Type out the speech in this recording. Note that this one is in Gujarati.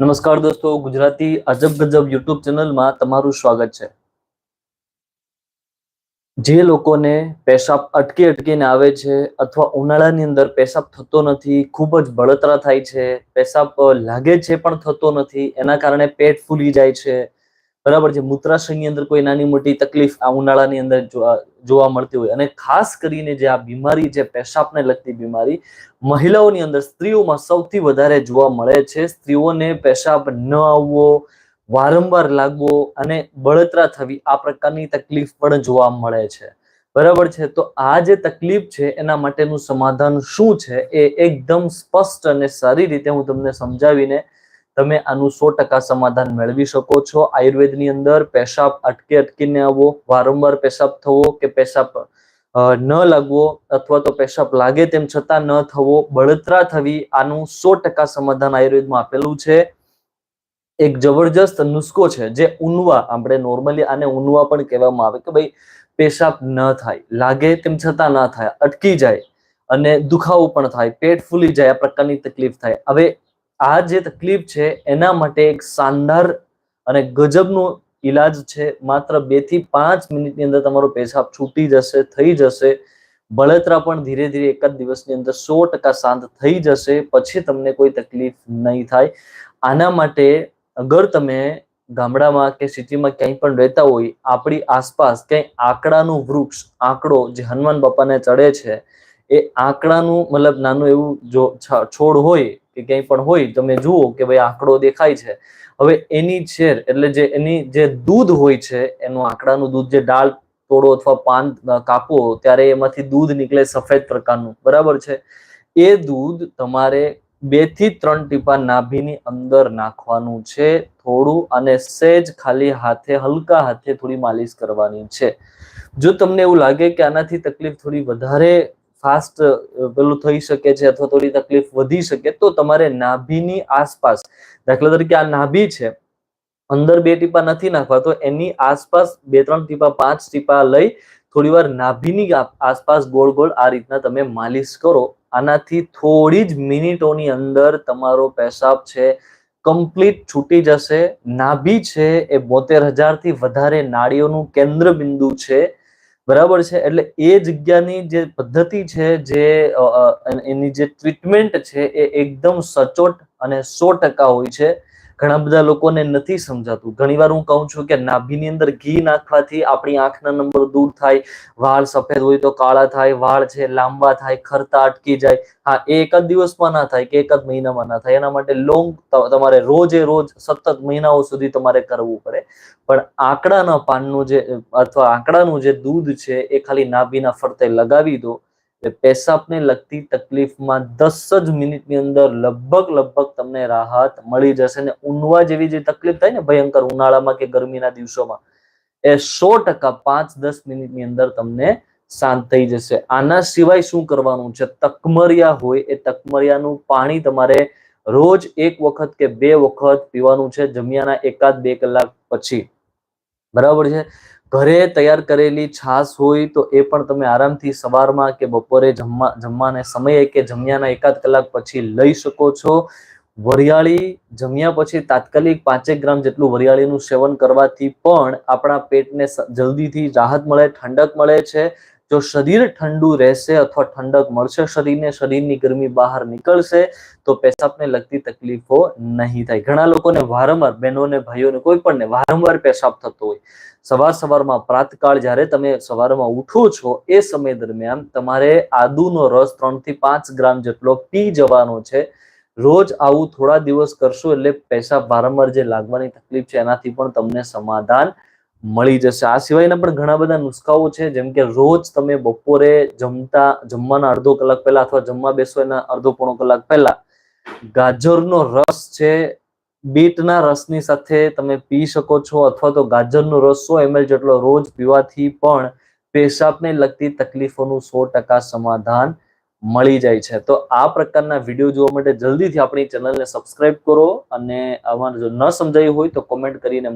નમસ્કાર દોસ્તો, ગુજરાતી અજબ ગજબ યુટ્યુબ ચેનલમાં તમારું સ્વાગત છે. જે લોકોને પેશાબ અટકી અટકીને આવે છે અથવા ઉનાળાની અંદર પેશાબ થતો નથી, ખૂબ જ બળતરા થાય છે, પેશાબ લાગે છે પણ થતો નથી, એના કારણે પેટ ફૂલી જાય છે બરાબર છે? મૂત્રાશયની અંદર કોઈ નાની મોટી તકલીફ આ ઉનાળાની અંદર જોવા મળતી હોય. અને ખાસ કરીને જે આ બીમારી છે પેશાબને લગતી બીમારી, મહિલાઓની અંદર સ્ત્રીઓમાં સૌથી વધારે જોવા મળે છે. સ્ત્રીઓને પેશાબ ન આવવો, વારંવાર લાગવો અને બળતરા થવી આ પ્રકારની તકલીફ પણ જોવા મળે છે. બરાબર છે? તો આ જે તકલીફ છે એના માટેનું સમાધાન શું છે એ એકદમ સ્પષ્ટ અને સારી રીતે હું તમને સમજાવીને તમે આનું સો ટકા સમાધાન મેળવી શકો છો. આયુર્વેદની અંદર પેશાબ અટકે અટકીને આવવો વારંવાર પેશાબ થવો કે પેશાબ ન લાગવો અથવા તો પેશાબ લાગે તેમ છતાં ન થવો, બળતરા થવી, આનું સો ટકા સમાધાન આયુર્વેદમાં આપેલું છે. એક જબરજસ્ત નુસ્ખો છે જે ઉનવા આપણે નોર્મલી આને ઉનવા પણ કહેવામાં આવે કે ભાઈ પેશાબ ન થાય, લાગે તેમ છતાં ન થાય, અટકી જાય અને દુખાવો પણ થાય, પેટ ફૂલી જાય, આ પ્રકારની તકલીફ થાય. હવે આ જે તકલીફ છે, એના માટે એક શાનદાર અને ગજબનો ઈલાજ છે. માત્ર બેથી પાંચ મિનિટની અંદર તમારો પેશાબ છૂટી જશે, થઈ જશે. બળતરા પણ ધીરે ધીરે એક જ દિવસની અંદર સો ટકા શાંત થઈ જશે. પછી તમને કોઈ તકલીફ નહીં થાય. આના માટે અગર તમે ગામડામાં કે સિટીમાં ક્યાંય પણ રહેતા હોય, આપણી આસપાસ ક્યાંય આંકડાનું વૃક્ષ, આંકડો જે હનુમાન બાપાને ચડે છે, એ આંકડાનું મતલબ નાનું એવું જો છોડ હોય કે ક્યાંય પણ હોય તમે જુઓ કે ભાઈ આંકડો દેખાય છે. હવે એની છેર એટલે જે એની જે દૂધ હોય છે, એનું આંકડાનું દૂધ જે ડાળ તોડો અથવા પાન કાપો ત્યારે એમાંથી દૂધ નીકળે સફેદ પ્રકારનું. બરાબર છે? એ દૂધ તમારે બેથી ત્રણ ટીપા નાભીની અંદર નાખવાનું છે થોડું અને સહેજ ખાલી હાથે, હલકા હાથે થોડી માલિશ કરવાની છે. જો તમને એવું લાગે કે આનાથી તકલીફ થોડી વધારે ફાસ્ટ પેલું થઈ શકે છે અથવા થોડી તકલીફ વધી શકે, તો તમારે નાભીની આસપાસ, દાખલા તરીકે આ નાભી છે, અંદર બે ટીપા નથી નાખવા, તો એની આસપાસ બે ત્રણ ટીપા, પાંચ ટીપા લઈ થોડીવાર નાભીની આસપાસ ગોળ ગોળ આ રીતના તમે માલિશ કરો. આનાથી થોડી જ મિનિટોની અંદર તમારો પેશાબ છે, કમ્પ્લીટ છૂટી જશે. નાભી છે એ બોતેર હજારથી વધારે નાળીઓનું કેન્દ્ર બિંદુ છે. બરાબર છે? એટલે એ જગ્યાની જે પદ્ધતિ છે, જે એની જે ટ્રીટમેન્ટ છે, એ એકદમ સચોટ અને સો ટકા હોય છે. ઘણા બધા લોકોને નથી સમજાતું. ઘણીવાર હું કહું છું કે નાભીની અંદર ઘી નાખવાથી આપણી આંખના નંબર દૂર થાય, વાળ સફેદ હોય તો કાળા થાય, વાળ છે લાંબા થાય, ખરતા અટકી જાય. હા, એ એક જ દિવસમાં ના થાય કે એક જ મહિનામાં ના થાય. એના માટે લોંગ તમારે રોજે રોજ સતત મહિનાઓ સુધી તમારે કરવું પડે. પણ આંકડાના પાનનું જે, અથવા આંકડાનું જે દૂધ છે એ ખાલી નાભીના ફરતે લગાવી દો. પેશાબને લગતી તકલીફમાં દસ જ મિનિટની અંદર લગભગ લગભગ તમને રાહત મળી જશે ને ઊંઘવા જેવી જે તકલીફ થાય ને ભયંકર ઉનાળામાં કે ગરમીના દિવસોમાં, એ સો ટકા પાંચ દસ મિનિટની અંદર તમને શાંત થઈ જશે. આના સિવાય શું કરવાનું છે? તકમરિયા હોય એ તકમરિયાનું પાણી તમારે રોજ એક વખત કે બે વખત પીવાનું છે જમ્યાના એકાદ બે કલાક પછી. બરાબર છે? ઘરે તૈયાર કરેલી છાશ હોય તો એ પણ તમે આરામથી સવારમાં કે બપોરે જમવા, જમવાને સમયે કે જમ્યાના એકાદ કલાક પછી લઈ શકો છો. વરિયાળી જમ્યા પછી તાત્કાલિક પાંચેક ગ્રામ જેટલું વરિયાળીનું સેવન કરવાથી પણ આપણા પેટને જલ્દીથી રાહત મળે, ઠંડક મળે છે. જો શરીર ઠંડુ રહેશે અથવા ઠંડક મળશે, શરીરને શરીરની ગરમી બહાર નીકળશે, તો પેશાબને લગતી તકલીફો નહીં થાય. ઘણા લોકોને વારંવાર, બહેનોને, ભાઈઓને કોઈ પણને વારંવાર પેશાબ થતો હોય. સવાર સવારમાં પ્રાતકાળ જ્યારે તમે સવારમાં ઉઠો છો, એ સમય દરમિયાન તમારે આદુનો રસ ત્રણથી પાંચ ગ્રામ જેટલો પી જવાનો છે. રોજ આવું થોડા દિવસ કરશો એટલે પેશાબ વારંવાર જે લાગવાની તકલીફ છે, એનાથી પણ તમને સમાધાન મળી જશે. આ સિવાયના પણ ઘણા બધા નુસ્ખાઓ છે, જેમ કે રોજ તમે બપોરે જમતા, જમવાના અડધો કલાક પહેલા અથવા જમવા બેસો એના અડધો પોણો કલાક પહેલા ગાજરનો રસ છે, બીટના રસની સાથે તમે પી શકો છો અથવા તો ગાજરનો રસ સો એમએલ જેટલો રોજ પીવાથી પણ પેશાબને લગતી તકલીફોનું સો ટકા સમાધાન મળી જાય છે. તો આ પ્રકારના વીડિયો જોવા માટે જલ્દીથી આપણી ચેનલને સબસ્ક્રાઇબ કરો અને આમાં જો ન સમજાયું હોય તો કોમેન્ટ કરીને